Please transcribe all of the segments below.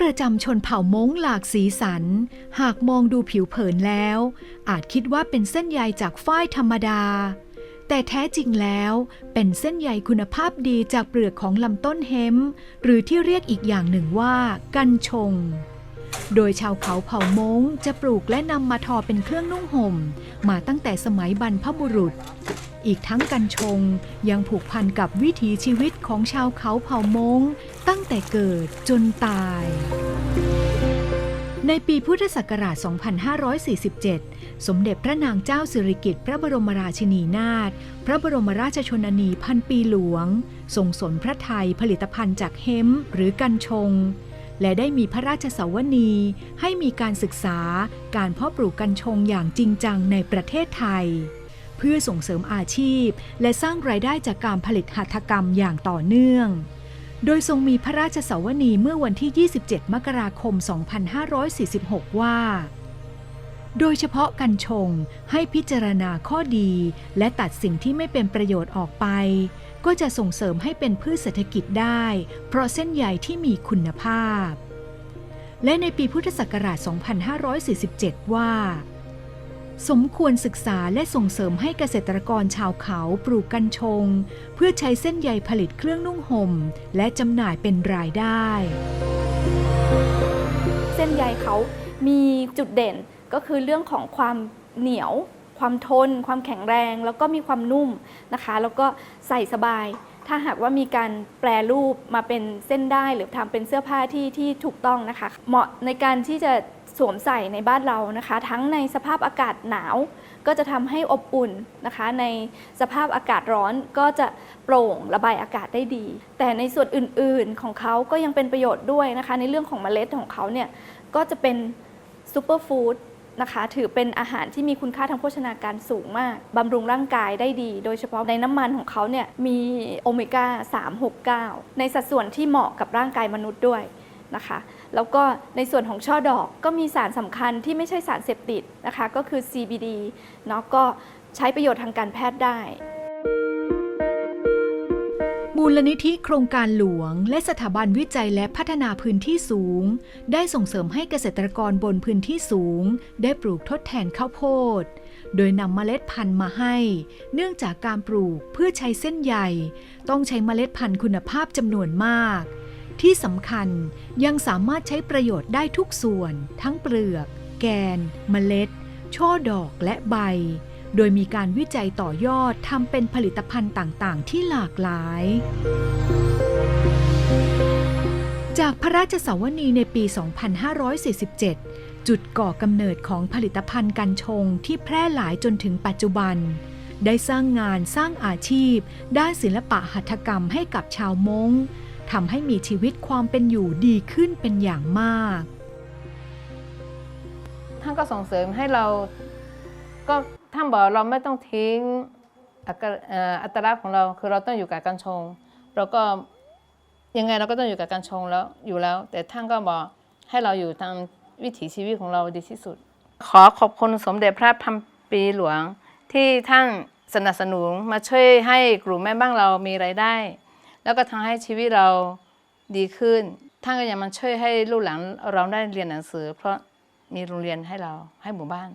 ประจำชนเผ่าม้งหลากสีสัน หากมองดูผิวเผินแล้ว อาจคิดว่าเป็นเส้นใยจากฝ้ายธรรมดา แต่แท้จริงแล้วเป็นเส้นใยคุณภาพดีจากเปลือกของลำต้นเฮมหรือที่เรียกอีกอย่างหนึ่งว่า กันชง โดยชาวเขาเผ่าม้งจะปลูกและนำมาทอเป็นเครื่องนุ่งห่ม มาตั้งแต่สมัยบรรพบุรุษ อีกทั้งกันชงยังผูกพันกับวิถีชีวิตของชาวเขาเผ่ามงตั้งแต่เกิดจนตาย ในปีพุทธศักราช 2547 สมเด็จพระนางเจ้าสิริกิติ์พระบรมราชินีนาถ พระบรมราชชนนีพันปีหลวง ทรงสนพระไทยผลิตภัณฑ์จากเฮมหรือกันชงและได้มีพระราชสวนีให้มีการศึกษาการเพาะปลูกกัญชงอย่างจริงจังในประเทศไทย เพื่อส่งเสริมอาชีพ และสร้างรายได้จากการผลิตหัตถกรรมอย่างต่อเนื่อง โดยทรงมีพระราชสวนีเมื่อวันที่ 27 มกราคม 2546 ว่า โดยเฉพาะกัญชงให้พิจารณาข้อดี และตัดสิ่งที่ไม่เป็นประโยชน์ออกไป ก็จะส่งเสริมให้เป็นพืชเศรษฐกิจได้ เพราะเส้นใยที่มีคุณภาพ และในปีพุทธศักราช 2547 ว่า สมควรศึกษาและส่งเสริมให้เกษตรกรชาวเขาปลูกกัญชง เพื่อใช้เส้นใยผลิตเครื่องนุ่งห่ม และจำหน่ายเป็นรายได้ เส้นใยเขามีจุดเด่นก็คือเรื่องของความเหนียว ความทน ความแข็งแรง แล้วก็มีความนุ่มนะคะ แล้วก็ใส่สบาย ถ้าหากว่ามีการแปรรูปมาเป็นเส้นได้หรือทำเป็นเสื้อผ้าที่ที่ถูกต้องนะคะ เหมาะในการที่จะ สวมใส่ในบ้านเรานะคะ ทั้งในสภาพอากาศหนาว ก็จะทำให้อบอุ่นนะคะ ในสภาพอากาศร้อนก็จะโปร่งระบายอากาศได้ดี แต่ในส่วนอื่นๆของเขาก็ยังเป็นประโยชน์ด้วยนะคะ ในเรื่องของเมล็ดของเขาเนี่ยก็จะเป็นซูเปอร์ฟู้ดนะคะถือเป็นอาหารที่มีคุณค่าทางโภชนาการสูงมาก บำรุงร่างกายได้ดี โดยเฉพาะในน้ำมันของเขาเนี่ยมีโอเมก้า 369 ในสัดส่วนที่เหมาะกับร่างกายมนุษย์ด้วย นะคะ แล้วก็ในส่วนของช่อดอกก็มีสารสำคัญที่ไม่ใช่สารเสพติดนะคะ ก็คือ CBD เนาะก็ใช้ประโยชน์ทางการแพทย์ได้ มูลนิธิโครงการหลวง และสถาบันวิจัยและพัฒนาพื้นที่สูง ได้ส่งเสริมให้เกษตรกรบนพื้นที่สูง ได้ปลูกทดแทนข้าวโพดโดยนำเมล็ดพันธุ์มาให้ เนื่องจากการปลูกเพื่อใช้เส้นใยต้องใช้เมล็ดพันธุ์คุณภาพจำนวนมาก ที่สำคัญยังสามารถใช้ประโยชน์ได้ทุกส่วน ทั้งเปลือก แกน เมล็ด ช่อดอกและใบ โดยมีการวิจัยต่อยอดทำเป็นผลิตภัณฑ์ต่างๆ ที่หลากหลาย จากพระราชสวนีในปี 2547 จุดก่อกำเนิดของผลิตภัณฑ์กันชงที่แพร่หลายจนถึงปัจจุบันได้สร้างงานสร้างอาชีพ ด้านศิลปะหัตถกรรมให้กับชาวมง ทำให้มีชีวิตความเป็นอยู่ดีขึ้นเป็นอย่างมาก ท่านก็ส่งเสริมให้เราก็ท่านบอกเราไม่ต้องทิ้งอัตลักษณ์ของเราคือเราต้องอยู่กับการชง เราก็ยังไงเราก็ต้องอยู่กับการชงแล้วอยู่แล้ว แต่ท่านก็บอกให้เราอยู่ตามวิถีชีวิตของเราดีที่สุด ขอขอบคุณสมเด็จพระพันปีหลวงที่ท่านสนับสนุนมาช่วยให้กลุ่มแม่บ้านเรามีไรายได้ แล้วก็ทำให้ชีวิตเราดีขึ้น ท่านก็ยังมันช่วยให้ลูกหลานเราได้เรียนหนังสือ เพราะมีโรงเรียนให้เราให้หมู่บ้าน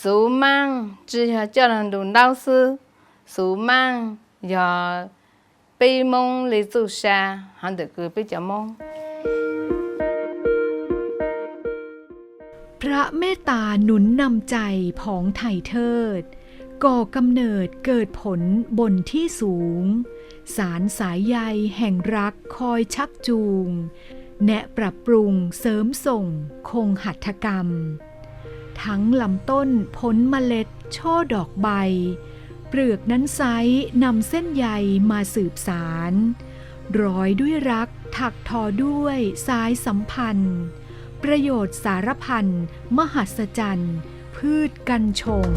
สูมั่งจีเหเจ้าหลังดุนเล่าซื้อสูมั่งอย่าไปมองเลยจูชาหันเด็กคือไปจะมองพระเมตตาหนุนนำใจผองไทยเทิด ก่อกำเนิดเกิดผลบนที่สูง สารสายใยแห่งรักคอยชักจูง แนะปรับปรุงเสริมส่งคงหัตถกรรม ทั้งลำต้นพ้นเมล็ดช่อดอกใบ เปลือกนั้นไซนำเส้นใยมาสืบสาร ร้อยด้วยรักถักทอด้วยสายสัมพันธ์ ประโยชน์สารพันมหัศจรรย์พืชกันชง